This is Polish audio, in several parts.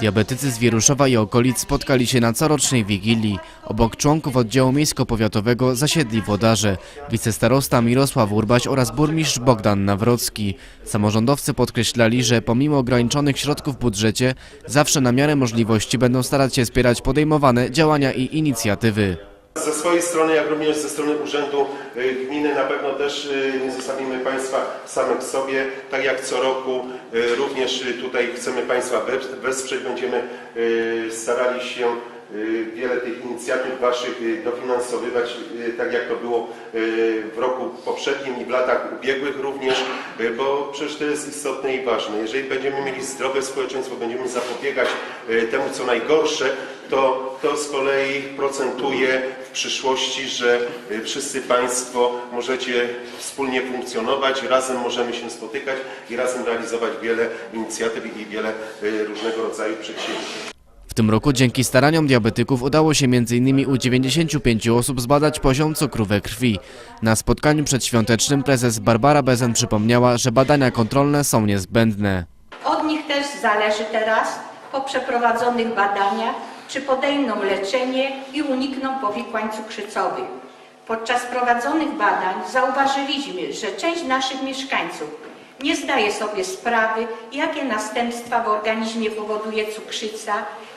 Diabetycy z Wieruszowa i okolic spotkali się na corocznej wigilii. Obok członków oddziału miejsko-powiatowego zasiedli włodarze, wicestarosta Mirosław Urbaś oraz burmistrz Bogdan Nawrocki. Samorządowcy podkreślali, że pomimo ograniczonych środków w budżecie, zawsze na miarę możliwości będą starać się wspierać podejmowane działania i inicjatywy. Ze swojej strony, jak również ze strony Urzędu y, Gminy na pewno też y, nie zostawimy Państwa samych sobie. Tak jak co roku y, również tutaj chcemy Państwa wes- wesprzeć. Będziemy starali się wiele tych inicjatyw Waszych y, dofinansowywać, y, tak jak to było y, w roku poprzednim i w latach ubiegłych również, y, bo przecież to jest istotne i ważne. Jeżeli będziemy mieli zdrowe społeczeństwo, będziemy zapobiegać y, temu, co najgorsze, to to z kolei procentuje w przyszłości, że y, wszyscy Państwo możecie wspólnie funkcjonować, razem możemy się spotykać i razem realizować wiele inicjatyw i wiele y, różnego rodzaju przedsięwzięć. Tym roku dzięki staraniom diabetyków udało się m.in. u 95 osób zbadać poziom cukru we krwi. Na spotkaniu przedświątecznym prezes Barbara Bezen przypomniała, że badania kontrolne są niezbędne. Od nich też zależy teraz, po przeprowadzonych badaniach, czy podejmą leczenie i unikną powikłań cukrzycowych. Podczas prowadzonych badań zauważyliśmy, że część naszych mieszkańców nie zdaje sobie sprawy, jakie następstwa w organizmie powoduje cukrzyca,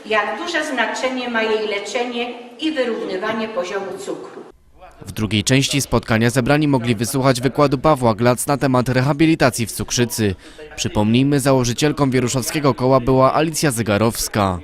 jak duże znaczenie ma jej leczenie i wyrównywanie poziomu cukru. W drugiej części spotkania zebrani mogli wysłuchać wykładu Pawła Glac na temat rehabilitacji w cukrzycy. Przypomnijmy, założycielką wieruszowskiego koła była Alicja Zygarowska.